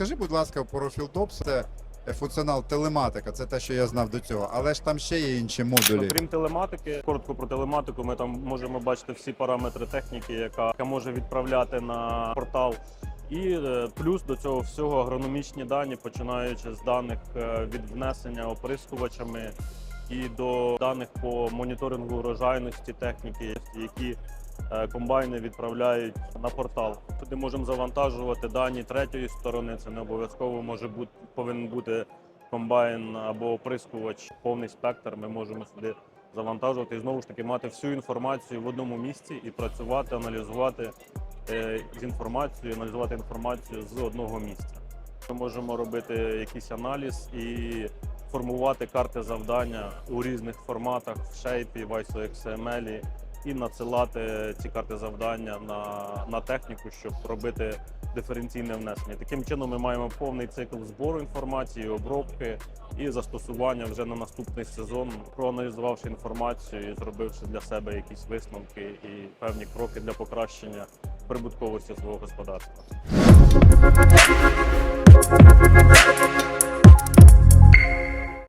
розкажи, будь ласка, про FieldOps. Це функціонал телематика, це те, що я знав до цього. Але ж там ще є інші модулі. Окрім телематики, коротко про телематику, ми там можемо бачити всі параметри техніки, яка, яка може відправляти на портал. І е, плюс до цього всього агрономічні дані, починаючи з даних е, від внесення оприскувачами і до даних по моніторингу урожайності техніки, які комбайни відправляють на портал. Туди можемо завантажувати дані третьої сторони. Це не обов'язково може бути повинен бути комбайн або оприскувач, повний спектр. Ми можемо сюди завантажувати і знову ж таки мати всю інформацію в одному місці і працювати, аналізувати е, з інформацією, аналізувати інформацію з одного місця. Ми можемо робити якийсь аналіз і формувати карти завдання у різних форматах в шейпі, в ISO XML і надсилати ці карти завдання на, на техніку, щоб робити диференційне внесення. Таким чином ми маємо повний цикл збору інформації, обробки і застосування вже на наступний сезон, проаналізувавши інформацію і зробивши для себе якісь висновки і певні кроки для покращення прибутковості свого господарства.